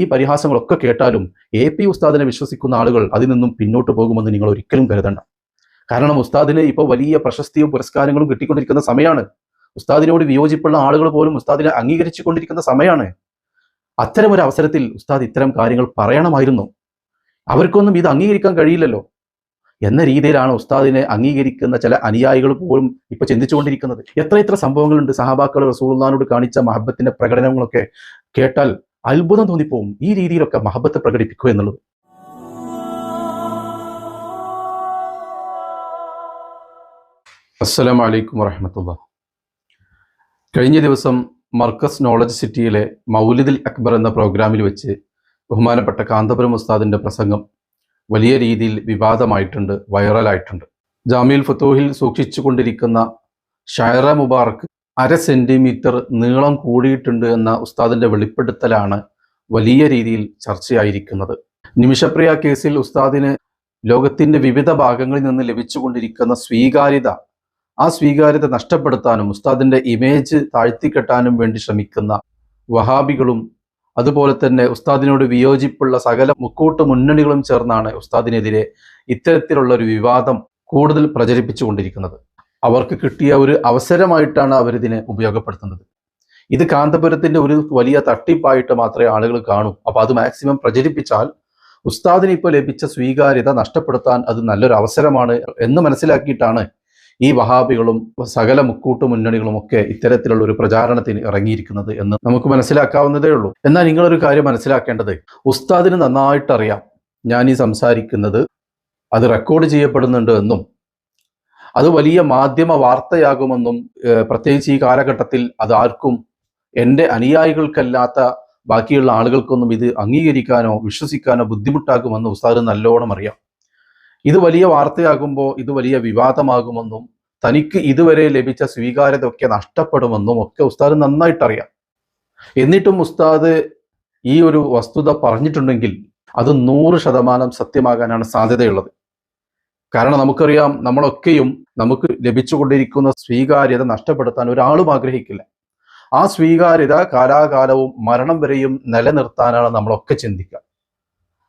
ഈ പരിഹാസങ്ങളൊക്കെ കേട്ടാലും A P ഉസ്താദിനെ വിശ്വസിക്കുന്ന ആളുകൾ അതിൽ നിന്നും പിന്നോട്ട് പോകുമെന്ന് നിങ്ങൾ ഒരിക്കലും കരുതണ്ട. കാരണം ഉസ്താദിന് ഇപ്പോൾ വലിയ പ്രശസ്തിയും പുരസ്കാരങ്ങളും കിട്ടിക്കൊണ്ടിരിക്കുന്ന സമയമാണ് ഉസ്താദിനോട് വിയോജിപ്പുള്ള ആളുകൾ പോലും ഉസ്താദിനെ അംഗീകരിച്ചു കൊണ്ടിരിക്കുന്ന സമയമാണ് അത്തരം ഒരു അവസരത്തിൽ ഉസ്താദ് ഇത്തരം കാര്യങ്ങൾ പറയണമായിരുന്നു. അവർക്കൊന്നും ഇത് അംഗീകരിക്കാൻ കഴിയില്ലല്ലോ. എന്ന രീതിയിലാണ് ഉസ്താദിനെ അംഗീകരിക്കുന്ന ചില അനുയായികൾ പോലും ഇപ്പൊ ചിന്തിച്ചുകൊണ്ടിരിക്കുന്നത്. എത്ര എത്ര സംഭവങ്ങളുണ്ട് സഹാബാക്കൾ റസൂൽനാനോട് കാണിച്ച മഹബത്തിന്റെ പ്രകടനങ്ങളൊക്കെ കേട്ടാൽ അത്ഭുതം തോന്നിപ്പോവും ഈ രീതിയിലൊക്കെ മഹബത്ത് പ്രകടിപ്പിക്കുക എന്നുള്ളത്. അസ്സലാം വലൈക്കും വറഹമത്തുള്ള കഴിഞ്ഞ ദിവസം മർക്കസ് നോളജ് സിറ്റിയിലെ മൗലിദിൽ അക്ബർ എന്ന പ്രോഗ്രാമിൽ വെച്ച് ബഹുമാനപ്പെട്ട കാന്തപുരം ഉസ്താദിന്റെ പ്രസംഗം വലിയ രീതിയിൽ വിവാദമായിട്ടുണ്ട് വൈറലായിട്ടുണ്ട് ജാമിയുൽ ഫത്തോഹിൽ സൂക്ഷിച്ചു കൊണ്ടിരിക്കുന്ന ഷൈറ മുബാറക്ക് അര സെന്റിമീറ്റർ നീളം കൂടിയിട്ടുണ്ട് എന്ന ഉസ്താദിന്റെ വെളിപ്പെടുത്തലാണ് വലിയ രീതിയിൽ ചർച്ചയായിരിക്കുന്നത്. നിമിഷപ്രിയ കേസിൽ ഉസ്താദിന് ലോകത്തിന്റെ വിവിധ ഭാഗങ്ങളിൽ നിന്ന് ലഭിച്ചുകൊണ്ടിരിക്കുന്ന സ്വീകാര്യത ആ സ്വീകാര്യത നഷ്ടപ്പെടുത്താനും ഉസ്താദിന്റെ ഇമേജ് താഴ്ത്തിക്കെട്ടാനും വേണ്ടി ശ്രമിക്കുന്ന വഹാബികളും അതുപോലെ തന്നെ ഉസ്താദിനോട് വിയോജിപ്പുള്ള സകല മുക്കൂട്ട് മുന്നണികളും ചേർന്നാണ് ഉസ്താദിനെതിരെ ഇത്തരത്തിലുള്ള ഒരു വിവാദം കൂടുതൽ പ്രചരിപ്പിച്ചുകൊണ്ടിരിക്കുന്നത്. അവർക്ക് കിട്ടിയ ഒരു അവസരമായിട്ടാണ് അവരിതിനെ ഉപയോഗപ്പെടുത്തുന്നത്. ഇത് കാന്തപുരത്തിന്റെ ഒരു വലിയ തട്ടിപ്പായിട്ട് മാത്രമേ ആളുകൾ കാണൂ. അപ്പോൾ അത് മാക്സിമം പ്രചരിപ്പിച്ചാൽ ഉസ്താദിന് ഇപ്പോൾ ലഭിച്ച സ്വീകാര്യത നഷ്ടപ്പെടുത്താൻ അത് നല്ലൊരു അവസരമാണ് എന്ന് മനസ്സിലാക്കിയിട്ടാണ് ഈ വഹാബികളും സകല മുക്കൂട്ടു മുന്നണികളും ഒക്കെ ഇത്തരത്തിലുള്ള ഒരു പ്രചാരണത്തിന് ഇറങ്ങിയിരിക്കുന്നത് എന്ന് നമുക്ക് മനസ്സിലാക്കാവുന്നതേ ഉള്ളൂ. എന്നാൽ നിങ്ങളൊരു കാര്യം മനസ്സിലാക്കേണ്ടത്. ഉസ്താദിന് നന്നായിട്ടറിയാം. ഞാൻ ഈ സംസാരിക്കുന്നത് അത് റെക്കോർഡ് ചെയ്യപ്പെടുന്നുണ്ട് എന്നും അത് വലിയ മാധ്യമ വാർത്തയാകുമെന്നും പ്രത്യേകിച്ച് ഈ കാലഘട്ടത്തിൽ അത് ആർക്കും എന്റെ അനുയായികൾക്കല്ലാത്ത ബാക്കിയുള്ള ആളുകൾക്കൊന്നും ഇത് അംഗീകരിക്കാനോ വിശ്വസിക്കാനോ ബുദ്ധിമുട്ടാകുമെന്ന് ഉസ്താദ് നല്ലോണം അറിയാം. ഇത് വലിയ വാർത്തയാകുമ്പോൾ ഇത് വലിയ വിവാദമാകുമെന്നും തനിക്ക് ഇതുവരെ ലഭിച്ച സ്വീകാര്യത ഒക്കെ നഷ്ടപ്പെടുമെന്നും ഒക്കെ ഉസ്താദ് നന്നായിട്ടറിയാം. എന്നിട്ടും ഉസ്താദ് ഈ ഒരു വസ്തുത പറഞ്ഞിട്ടുണ്ടെങ്കിൽ അത് നൂറ് ശതമാനം സത്യമാകാനാണ് സാധ്യതയുള്ളത്. കാരണം നമുക്കറിയാം നമ്മളൊക്കെയും നമുക്ക് ലഭിച്ചുകൊണ്ടിരിക്കുന്ന സ്വീകാര്യത നഷ്ടപ്പെടുത്താൻ ഒരാളും ആഗ്രഹിക്കില്ല. ആ സ്വീകാര്യത കാലാകാലവും മരണം വരെയും നിലനിർത്താനാണ് നമ്മളൊക്കെ ചിന്തിക്കുക.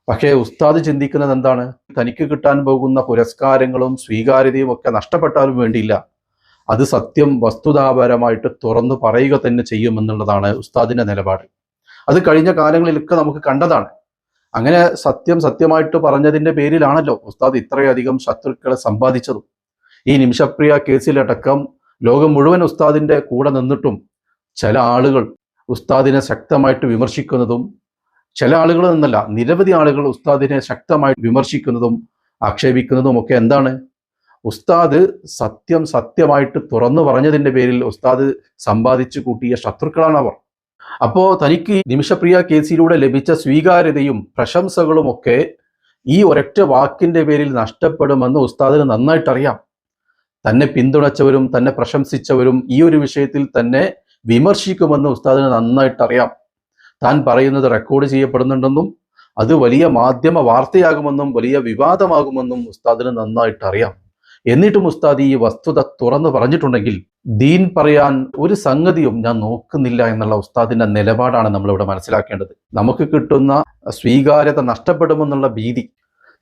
പക്ഷേ ഉസ്താദ് ചിന്തിക്കുന്നത് എന്താണ്? തനിക്ക് കിട്ടാൻ പോകുന്ന പുരസ്കാരങ്ങളും സ്വീകാര്യതയും ഒക്കെ നഷ്ടപ്പെട്ടാലും വേണ്ടിയില്ല. അത് സത്യം വസ്തുതാപരമായിട്ട് തുറന്നു പറയുക തന്നെ ചെയ്യുമെന്നുള്ളതാണ് ഉസ്താദിന്റെ നിലപാട്. അത് കഴിഞ്ഞ കാലങ്ങളിലൊക്കെ നമുക്ക് കണ്ടതാണ്. അങ്ങനെ സത്യം സത്യമായിട്ട് പറഞ്ഞതിന്റെ പേരിലാണല്ലോ ഉസ്താദ് ഇത്രയധികം ശത്രുക്കളെ സമ്പാദിച്ചതും. ഈ നിമിഷപ്രിയ കേസിലടക്കം ലോകം മുഴുവൻ ഉസ്താദിന്റെ കൂടെ നിന്നിട്ടും ചില ആളുകൾ ഉസ്താദിനെ ശക്തമായിട്ട് വിമർശിക്കുന്നതും ചില ആളുകൾ നിന്നല്ല നിരവധി ആളുകൾ ഉസ്താദിനെ ശക്തമായി വിമർശിക്കുന്നതും ആക്ഷേപിക്കുന്നതും ഒക്കെ എന്താണ്? ഉസ്താദ് സത്യം സത്യമായിട്ട് തുറന്നു പറഞ്ഞതിന്റെ പേരിൽ ഉസ്താദ് സമ്പാദിച്ചു കൂട്ടിയ ശത്രുക്കളാണ് അവർ അപ്പോ തനിക്ക് നിമിഷപ്രിയ കേസിലൂടെ ലഭിച്ച സ്വീകാര്യതയും പ്രശംസകളും ഒക്കെ ഈ ഒരൊറ്റ വാക്കിന്റെ പേരിൽ നഷ്ടപ്പെടുമെന്ന് ഉസ്താദിന് നന്നായിട്ടറിയാം. തന്നെ പിന്തുണച്ചവരും തന്നെ പ്രശംസിച്ചവരും ഈ ഒരു വിഷയത്തിൽ തന്നെ വിമർശിക്കുമെന്ന് ഉസ്താദിന് നന്നായിട്ടറിയാം. താൻ പറയുന്നത് റെക്കോർഡ് ചെയ്യപ്പെടുന്നുണ്ടെന്നും അത് വലിയ മാധ്യമ വാർത്തയാകുമെന്നും വലിയ വിവാദമാകുമെന്നും ഉസ്താദിന് നന്നായിട്ടറിയാം. എന്നിട്ടും ഉസ്താദ് ഈ വസ്തുത തുറന്നു പറഞ്ഞിട്ടുണ്ടെങ്കിൽ ദീൻ പറയാൻ ഒരു സംഗതിയും ഞാൻ നോക്കുന്നില്ല എന്നുള്ള ഉസ്താദിന്റെ നിലപാടാണ് നമ്മളിവിടെ മനസ്സിലാക്കേണ്ടത്. നമുക്ക് കിട്ടുന്ന സ്വീകാര്യത നഷ്ടപ്പെടുമെന്നുള്ള ഭീതി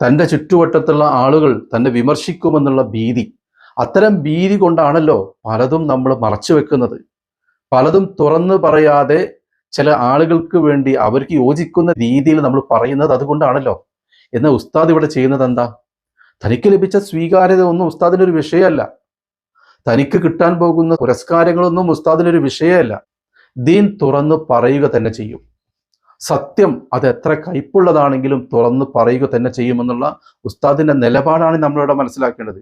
തന്റെ ചുറ്റുവട്ടത്തുള്ള ആളുകൾ തന്നെ വിമർശിക്കുമെന്നുള്ള ഭീതി അത്തരം ഭീതി കൊണ്ടാണല്ലോ പലതും നമ്മൾ മറച്ചു വെക്കുന്നത്. പലതും തുറന്നു പറയാതെ ചില ആളുകൾക്ക് വേണ്ടി അവർക്ക് യോജിക്കുന്ന രീതിയിൽ നമ്മൾ പറയുന്നത് അതുകൊണ്ടാണല്ലോ. എന്നാൽ ഉസ്താദ് ഇവിടെ ചെയ്യുന്നത് എന്താ? തനിക്ക് ലഭിച്ച സ്വീകാര്യത ഒന്നും ഉസ്താദിന്റെ ഒരു വിഷയമല്ല. തനിക്ക് കിട്ടാൻ പോകുന്ന പുരസ്കാരങ്ങളൊന്നും ഉസ്താദിനൊരു വിഷയമല്ല. ദീൻ തുറന്ന് പറയുക തന്നെ ചെയ്യും. സത്യം അത് എത്ര കയ്പുള്ളതാണെങ്കിലും തുറന്ന് പറയുക തന്നെ ചെയ്യുമെന്നുള്ള ഉസ്താദിന്റെ നിലപാടാണ് നമ്മളിവിടെ മനസ്സിലാക്കേണ്ടത്.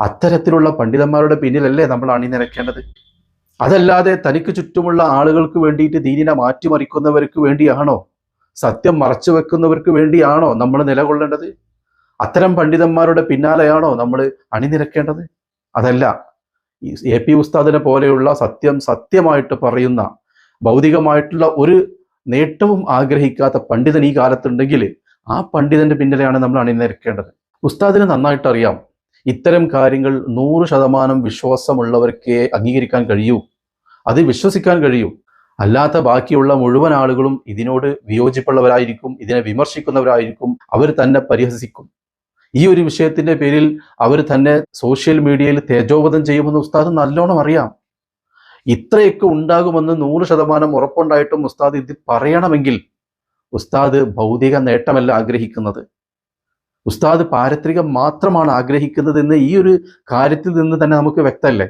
അത്തരത്തിലുള്ള പണ്ഡിതന്മാരുടെ പിന്നിലല്ലേ നമ്മൾ അണിനിരക്കേണ്ടത് അതല്ലാതെ തനിക്ക് ചുറ്റുമുള്ള ആളുകൾക്ക് വേണ്ടിയിട്ട് ദീനിനെ മാറ്റിമറിക്കുന്നവർക്ക് വേണ്ടിയാണോ? സത്യം മറച്ചു വെക്കുന്നവർക്ക് വേണ്ടിയാണോ നമ്മൾ നിലകൊള്ളേണ്ടത്? അത്തരം പണ്ഡിതന്മാരുടെ പിന്നാലെയാണോ നമ്മൾ അണിനിരക്കേണ്ടത് അതല്ല എ പി ഉസ്താദിനെ പോലെയുള്ള സത്യം സത്യമായിട്ട് പറയുന്ന ഭൗതികമായിട്ടുള്ള ഒരു നേട്ടവും ആഗ്രഹിക്കാത്ത പണ്ഡിതൻ ഈ കാലത്തുണ്ടെങ്കിൽ ആ പണ്ഡിതന്റെ പിന്നിലെയാണ് നമ്മൾ അണിനിരക്കേണ്ടത് ഉസ്താദിന് നന്നായിട്ട് അറിയാം ഇത്തരം കാര്യങ്ങൾ നൂറ് ശതമാനം വിശ്വാസമുള്ളവർക്കേ അംഗീകരിക്കാൻ കഴിയൂ. അത് വിശ്വസിക്കാൻ കഴിയൂ. അല്ലാത്ത ബാക്കിയുള്ള മുഴുവൻ ആളുകളും ഇതിനോട് വിയോജിപ്പുള്ളവരായിരിക്കും ഇതിനെ വിമർശിക്കുന്നവരായിരിക്കും അവർ തന്നെ പരിഹസിക്കും. ഈ ഒരു വിഷയത്തിന്റെ പേരിൽ അവർ തന്നെ സോഷ്യൽ മീഡിയയിൽ തേജോവധം ചെയ്യുമെന്ന് ഉസ്താദ് നല്ലോണം അറിയാം. ഇത്രയൊക്കെ ഉണ്ടാകുമെന്ന് നൂറ് ശതമാനം ഉറപ്പുണ്ടായിട്ടും ഉസ്താദ് ഇത് പറയണമെങ്കിൽ ഉസ്താദ് ഭൗതിക നേട്ടമല്ല ആഗ്രഹിക്കുന്നത്. ഉസ്താദ് പാരത്രികം മാത്രമാണ് ആഗ്രഹിക്കുന്നത് എന്ന് ഈ ഒരു കാര്യത്തിൽ നിന്ന് തന്നെ നമുക്ക് വ്യക്തമല്ലേ?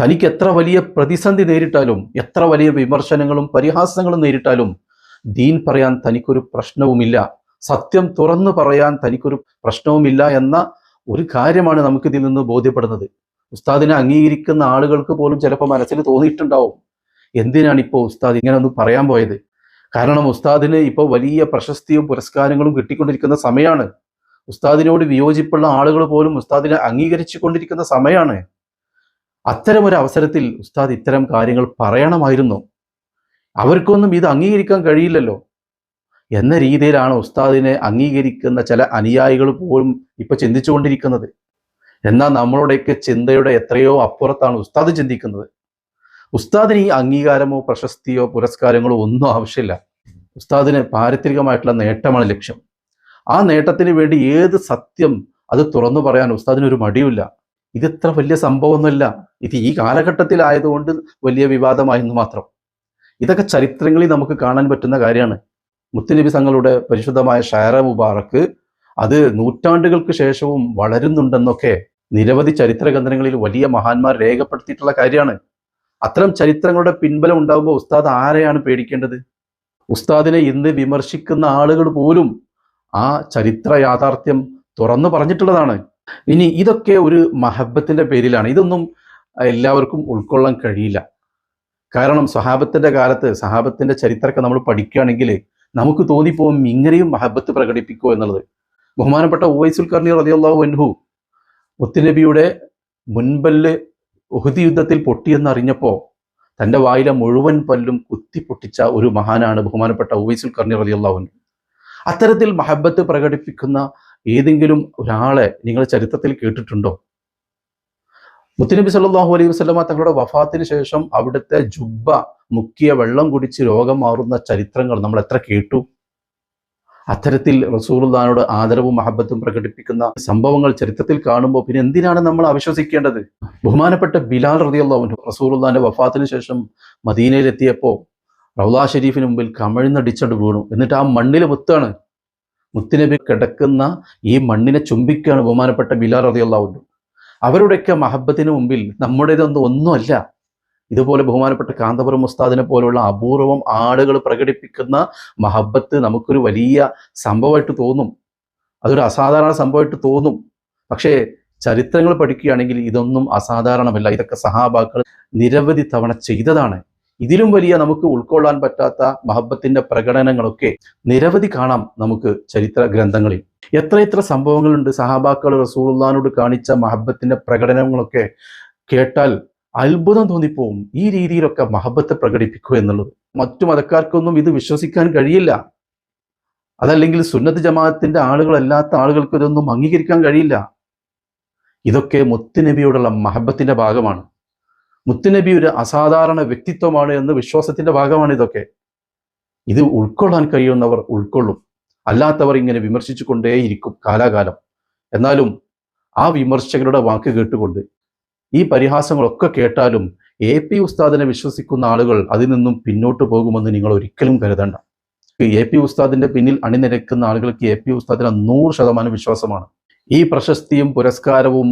തനിക്ക് എത്ര വലിയ പ്രതിസന്ധി നേരിട്ടാലും എത്ര വലിയ വിമർശനങ്ങളും പരിഹാസങ്ങളും നേരിട്ടാലും ദീൻ പറയാൻ തനിക്കൊരു പ്രശ്നവുമില്ല. സത്യം തുറന്നു പറയാൻ തനിക്കൊരു പ്രശ്നവുമില്ല എന്ന ഒരു കാര്യമാണ് നമുക്കിതിൽ നിന്ന് ബോധ്യപ്പെടുന്നത്. ഉസ്താദിനെ അംഗീകരിക്കുന്ന ആളുകൾക്ക് പോലും ചിലപ്പോൾ മനസ്സിൽ തോന്നിയിട്ടുണ്ടാവും. എന്തിനാണ് ഇപ്പോൾ ഉസ്താദ് ഇങ്ങനെ ഒന്ന് പറയാൻ പോയത്? കാരണം ഉസ്താദിന് ഇപ്പോൾ വലിയ പ്രശസ്തിയും പുരസ്കാരങ്ങളും കിട്ടിക്കൊണ്ടിരിക്കുന്ന സമയമാണ് ഉസ്താദിനോട് വിയോജിപ്പുള്ള ആളുകൾ പോലും ഉസ്താദിനെ അംഗീകരിച്ചു കൊണ്ടിരിക്കുന്ന സമയമാണ് ഒരു അവസരത്തിൽ ഉസ്താദ് ഇത്തരം കാര്യങ്ങൾ പറയണമായിരുന്നു. അവർക്കൊന്നും ഇത് അംഗീകരിക്കാൻ കഴിയില്ലല്ലോ. എന്ന രീതിയിലാണ് ഉസ്താദിനെ അംഗീകരിക്കുന്ന ചില അനുയായികൾ പോലും ഇപ്പൊ ചിന്തിച്ചുകൊണ്ടിരിക്കുന്നത്. എന്നാൽ നമ്മളുടെയൊക്കെ ചിന്തയുടെ എത്രയോ അപ്പുറത്താണ് ഉസ്താദ് ചിന്തിക്കുന്നത്. ഉസ്താദിന് ഈ അംഗീകാരമോ പ്രശസ്തിയോ പുരസ്കാരങ്ങളോ ഒന്നും ആവശ്യമില്ല. ഉസ്താദിന് പാരിത്രികമായിട്ടുള്ള നേട്ടമാണ് ലക്ഷ്യം. ആ നേട്ടത്തിന് വേണ്ടി ഏത് സത്യം അത് തുറന്നു പറയാൻ ഉസ്താദിന് ഒരു മടിയുമില്ല. ഇതിത്ര വലിയ സംഭവമൊന്നുമില്ല. ഇത് ഈ കാലഘട്ടത്തിലായതുകൊണ്ട് വലിയ വിവാദമായെന്ന് മാത്രം. ഇതൊക്കെ ചരിത്രങ്ങളിൽ നമുക്ക് കാണാൻ പറ്റുന്ന കാര്യമാണ്. മുത്തുനബി തങ്ങളുടെ പരിശുദ്ധമായ ഷയറ മുബാറക്ക് അത് നൂറ്റാണ്ടുകൾക്ക് ശേഷവും വളരുന്നുണ്ടെന്നൊക്കെ നിരവധി ചരിത്ര ഗ്രന്ഥങ്ങളിൽ വലിയ മഹാന്മാർ രേഖപ്പെടുത്തിയിട്ടുള്ള കാര്യമാണ്. അത്തരം ചരിത്രങ്ങളുടെ പിൻബലം ഉണ്ടാകുമ്പോൾ ഉസ്താദ് ആരെയാണ് പേടിക്കേണ്ടത്? ഉസ്താദിനെ ഇന്ന് വിമർശിക്കുന്ന ആളുകൾ പോലും ആ ചരിത്ര യാഥാർത്ഥ്യം തുറന്നു പറഞ്ഞിട്ടുള്ളതാണ്. ഇനി ഇതൊക്കെ ഒരു മഹബത്തിന്റെ പേരിലാണ്. ഇതൊന്നും എല്ലാവർക്കും ഉൾക്കൊള്ളാൻ കഴിയില്ല. കാരണം സഹാബത്തിന്റെ കാലത്ത് സഹാബത്തിന്റെ ചരിത്രമൊക്കെ നമ്മൾ പഠിക്കുകയാണെങ്കിൽ നമുക്ക് തോന്നിപ്പോവും ഇങ്ങനെയും മഹബത്ത് പ്രകടിപ്പിക്കുക എന്നുള്ളത്. ബഹുമാനപ്പെട്ട ഉവൈസുൽ കർണി റതിയുള്ളാഹു അൻഹു മുത്തുനബിയുടെ മുൻപല്ല് ഉഹുദി യുദ്ധത്തിൽ പൊട്ടിയെന്നറിഞ്ഞപ്പോൾ തന്റെ വായിലെ മുഴുവൻ പല്ലും കുത്തി പൊട്ടിച്ച ഒരു മഹാനാണ് ബഹുമാനപ്പെട്ട ഉവൈസുൽ കർണി റതിയുള്ളാഹു അൻഹു. അത്തരത്തിൽ മഹബത്ത് പ്രകടിപ്പിക്കുന്ന ഏതെങ്കിലും ഒരാളെ നിങ്ങൾ ചരിത്രത്തിൽ കേട്ടിട്ടുണ്ടോ? മുത്തുനബി സല്ലാഹു അലൈഹി വസല്ലമ തങ്ങളുടെ വഫാത്തിന് ശേഷം അവിടുത്തെ ജുബ്ബ മുക്കിയ വെള്ളം കുടിച്ച് രോഗം മാറുന്ന ചരിത്രങ്ങൾ നമ്മൾ എത്ര കേട്ടു? അത്തരത്തിൽ റസൂലുള്ളാനോട് ആദരവും മഹബത്തും പ്രകടിപ്പിക്കുന്ന സംഭവങ്ങൾ ചരിത്രത്തിൽ കാണുമ്പോൾ പിന്നെ എന്തിനാണ് നമ്മൾ അവിശ്വസിക്കേണ്ടത്? ബഹുമാനപ്പെട്ട ബിലാൽ അൻഹു റസൂലുള്ളാന്റെ വഫാത്തിന് ശേഷം മദീനയിലെത്തിയപ്പോൾ റൗലാ ഷെരീഫിന് മുമ്പിൽ കമഴ്ന്നടിച്ചുകൊണ്ട് വീണു. എന്നിട്ട് ആ മണ്ണിൽ മുത്താണ് മുത്തുനബി കിടക്കുന്ന ഈ മണ്ണിനെ ചുംബിക്കുകയാണ് ബഹുമാനപ്പെട്ട ബിലാൽ അൻഹു. അവരുടെയൊക്കെ മഹബത്തിന് മുമ്പിൽ നമ്മുടേതൊന്നും ഒന്നുമല്ല. ഇതുപോലെ ബഹുമാനപ്പെട്ട കാന്തപുരം ഉസ്താദിനെ പോലുള്ള അപൂർവം ആളുകൾ പ്രകടിപ്പിക്കുന്ന മഹബത്ത് നമുക്കൊരു വലിയ സംഭവമായിട്ട് തോന്നും. അതൊരു അസാധാരണ സംഭവമായിട്ട് തോന്നും. പക്ഷേ ചരിത്രങ്ങൾ പഠിക്കുകയാണെങ്കിൽ ഇതൊന്നും അസാധാരണമല്ല. ഇതൊക്കെ സഹാബാക്കൾ നിരവധി തവണ ചെയ്തതാണ്. ഇതിലും വലിയ നമുക്ക് ഉൾക്കൊള്ളാൻ പറ്റാത്ത മഹബത്തിന്റെ പ്രകടനങ്ങളൊക്കെ നിരവധി കാണാം നമുക്ക് ചരിത്ര ഗ്രന്ഥങ്ങളിൽ. എത്ര എത്ര സംഭവങ്ങളുണ്ട്. സഹാബാക്കൾ റസൂലുള്ളാനോട് കാണിച്ച മഹബത്തിന്റെ പ്രകടനങ്ങളൊക്കെ കേട്ടാൽ അത്ഭുതം തോന്നിപ്പോവും. ഈ രീതിയിലൊക്കെ മഹബത്ത് പ്രകടിപ്പിക്കുക എന്നുള്ളത്. മറ്റു മതക്കാർക്കൊന്നും ഇത് വിശ്വസിക്കാൻ കഴിയില്ല. അതല്ലെങ്കിൽ സുന്നത്ത് ജമാഅത്തിന്റെ ആളുകളല്ലാത്ത ആളുകൾക്ക് ഇതൊന്നും അംഗീകരിക്കാൻ കഴിയില്ല. ഇതൊക്കെ മുത്തുനബിയോടുള്ള മഹബത്തിന്റെ ഭാഗമാണ്. മുത്തുനബി ഒരു അസാധാരണ വ്യക്തിത്വമാണ് എന്ന് വിശ്വാസത്തിന്റെ ഭാഗമാണ് ഇതൊക്കെ. ഇത് ഉൾക്കൊള്ളാൻ കഴിയുന്നവർ ഉൾക്കൊള്ളും. അല്ലാത്തവർ ഇങ്ങനെ വിമർശിച്ചു കൊണ്ടേയിരിക്കും കാലാകാലം. എന്നാലും ആ വിമർശകരുടെ വാക്ക് കേട്ടുകൊണ്ട് ഈ പരിഹാസങ്ങളൊക്കെ കേട്ടാലും എ പി ഉസ്താദിനെ വിശ്വസിക്കുന്ന ആളുകൾ അതിൽ നിന്നും പിന്നോട്ട് പോകുമെന്ന് നിങ്ങൾ ഒരിക്കലും കരുതണ്ട. എ പി ഉസ്താദിന്റെ പിന്നിൽ അണിനിരക്കുന്ന ആളുകൾക്ക് എ പി ഉസ്താദിന് നൂറ് ശതമാനം വിശ്വാസമാണ്. ഈ പ്രശസ്തിയും പുരസ്കാരവും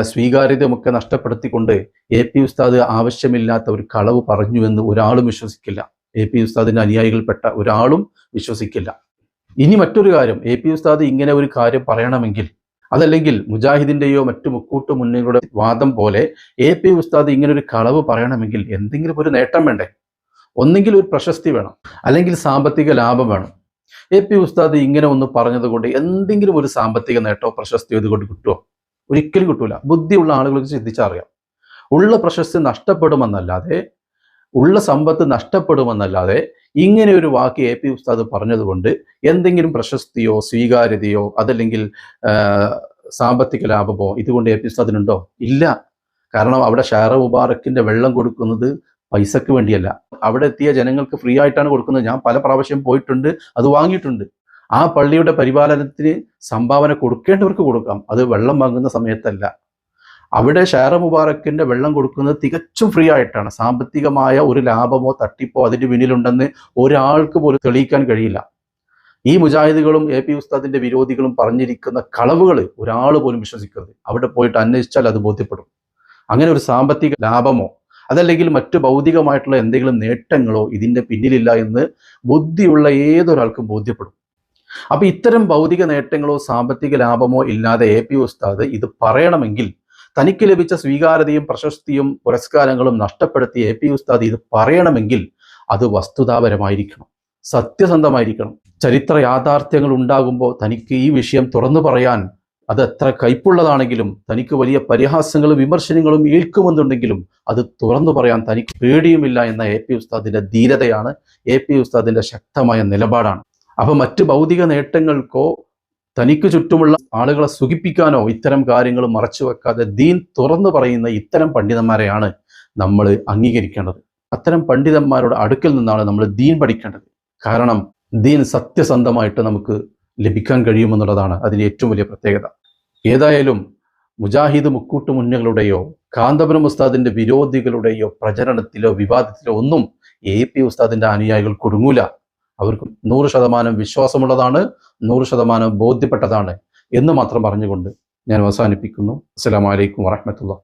സ്വീകാര്യതയുമൊക്കെ നഷ്ടപ്പെടുത്തിക്കൊണ്ട് എ പി ഉസ്താദ് ആവശ്യമില്ലാത്ത ഒരു കളവ് പറഞ്ഞു എന്ന് ഒരാളും വിശ്വസിക്കില്ല. എ പി ഉസ്താദിന്റെ അനുയായികൾപ്പെട്ട ഒരാളും വിശ്വസിക്കില്ല. ഇനി മറ്റൊരു കാര്യം. എ പി ഉസ്താദ് ഇങ്ങനെ ഒരു കാര്യം പറയണമെങ്കിൽ അതല്ലെങ്കിൽ മുജാഹിദിന്റെയോ മറ്റു മുക്കൂട്ടു മുന്നണികളുടെ വാദം പോലെ എ പി ഉസ്താദ് ഇങ്ങനെ ഒരു കളവ് പറയണമെങ്കിൽ എന്തെങ്കിലും ഒരു നേട്ടം വേണ്ടേ? ഒന്നെങ്കിൽ ഒരു പ്രശസ്തി വേണം. അല്ലെങ്കിൽ സാമ്പത്തിക ലാഭം വേണം. എ പി ഉസ്താദ് ഇങ്ങനെ ഒന്ന് പറഞ്ഞത് കൊണ്ട് എന്തെങ്കിലും ഒരു സാമ്പത്തിക നേട്ടോ പ്രശസ്തിയോ ഇതുകൊണ്ട് കിട്ടുമോ ഒരിക്കലും കിട്ടൂല. ബുദ്ധിയുള്ള ആളുകൾക്ക് ചിന്തിച്ചറിയാം. ഉള്ള പ്രശസ്തി നഷ്ടപ്പെടുമെന്നല്ലാതെ ഉള്ള സമ്പത്ത് നഷ്ടപ്പെടുമെന്നല്ലാതെ ഇങ്ങനെ ഒരു വാക്ക് എ പി ഉസ്താദ് പറഞ്ഞതുകൊണ്ട് എന്തെങ്കിലും പ്രശസ്തിയോ സ്വീകാര്യതയോ അതല്ലെങ്കിൽ സാമ്പത്തിക ലാഭമോ ഇതുകൊണ്ട് എ പി ഉസ്താദിനുണ്ടോ? ഇല്ല. കാരണം അവിടെ ഷാറ മുബാറക്കിന്റെ വെള്ളം കൊടുക്കുന്നത് പൈസക്ക് വേണ്ടിയല്ല. അവിടെ എത്തിയ ജനങ്ങൾക്ക് ഫ്രീ ആയിട്ടാണ് കൊടുക്കുന്നത്. ഞാൻ പല പ്രാവശ്യം പോയിട്ടുണ്ട് അത് വാങ്ങിയിട്ടുണ്ട്. ആ പള്ളിയുടെ പരിപാലനത്തിന് സംഭാവന കൊടുക്കേണ്ടവർക്ക് കൊടുക്കാം. അത് വെള്ളം വാങ്ങുന്ന സമയത്തല്ല. അവിടെ ഷെയർ മുബാറക്കിന്റെ വെള്ളം കൊടുക്കുന്നത് തികച്ചും ഫ്രീ ആയിട്ടാണ്. സാമ്പത്തികമായ ഒരു ലാഭമോ തട്ടിപ്പോ അതിന്റെ പിന്നിലുണ്ടെന്ന് ഒരാൾക്ക് പോലും തെളിയിക്കാൻ കഴിയില്ല. ഈ മുജാഹിദുകളും എ പി ഉസ്താദിന്റെ വിരോധികളും പറഞ്ഞിരിക്കുന്ന കളവുകൾ ഒരാൾ പോലും വിശ്വസിക്കരുത്. അവിടെ പോയിട്ട് അന്വേഷിച്ചാൽ അത് ബോധ്യപ്പെടും. അങ്ങനെ ഒരു സാമ്പത്തിക ലാഭമോ അതല്ലെങ്കിൽ മറ്റു ഭൗതികമായിട്ടുള്ള എന്തെങ്കിലും നേട്ടങ്ങളോ ഇതിന്റെ പിന്നിലില്ല എന്ന് ബുദ്ധിയുള്ള ഏതൊരാൾക്കും ബോധ്യപ്പെടും. അപ്പൊ ഇത്തരം ഭൗതിക നേട്ടങ്ങളോ സാമ്പത്തിക ലാഭമോ ഇല്ലാതെ എ പി ഉസ്താദ് ഇത് പറയണമെങ്കിൽ തനിക്ക് ലഭിച്ച സ്വീകാര്യതയും പ്രശസ്തിയും പുരസ്കാരങ്ങളും നഷ്ടപ്പെടുത്തിയ എ പി ഉസ്താദ് ഇത് പറയണമെങ്കിൽ അത് വസ്തുതാപരമായിരിക്കണം. സത്യസന്ധമായിരിക്കണം. ചരിത്ര യാഥാർത്ഥ്യങ്ങൾ ഉണ്ടാകുമ്പോൾ തനിക്ക് ഈ വിഷയം തുറന്നു പറയാൻ അത് എത്ര കയ്പുള്ളതാണെങ്കിലും തനിക്ക് വലിയ പരിഹാസങ്ങളും വിമർശനങ്ങളും ഏൽക്കുമെന്നുണ്ടെങ്കിലും അത് തുറന്നു പറയാൻ തനിക്ക് പേടിയുമില്ല എന്ന എ പി ഉസ്താദിന്റെ ധീരതയാണ് എ പി ഉസ്താദിന്റെ ശക്തമായ നിലപാടാണ്. അപ്പൊ മറ്റ് ഭൗതിക നേട്ടങ്ങൾക്കോ തനിക്ക് ചുറ്റുമുള്ള ആളുകളെ സുഖിപ്പിക്കാനോ ഇത്തരം കാര്യങ്ങൾ മറച്ചു വെക്കാതെ ദീൻ തുറന്നു പറയുന്ന ഇത്തരം പണ്ഡിതന്മാരെയാണ് നമ്മൾ അംഗീകരിക്കേണ്ടത്. അത്തരം പണ്ഡിതന്മാരുടെ അടുക്കൽ നിന്നാണ് നമ്മൾ ദീൻ പഠിക്കേണ്ടത്. കാരണം ദീൻ സത്യസന്ധമായിട്ട് നമുക്ക് ലഭിക്കാൻ കഴിയുമെന്നുള്ളതാണ് അതിന്റെ ഏറ്റവും വലിയ പ്രത്യേകത. ഏതായാലും മുജാഹിദ് മുക്കൂട്ട് മുന്നുകളുടെയോ കാന്തപുരം ഉസ്താദിന്റെ വിരോധികളുടെയോ പ്രചരണത്തിലോ വിവാദത്തിലോ ഒന്നും എ പി ഉസ്താദിന്റെ അനുയായികൾ കുടുങ്ങൂല. അവർക്ക് നൂറ് ശതമാനം വിശ്വാസമുള്ളതാണ് നൂറ് ശതമാനം ബോധ്യപ്പെട്ടതാണ് എന്ന് മാത്രം പറഞ്ഞുകൊണ്ട് ഞാൻ അവസാനിപ്പിക്കുന്നു. അസ്സലാമലൈക്കും വറഹമത്തുള്ള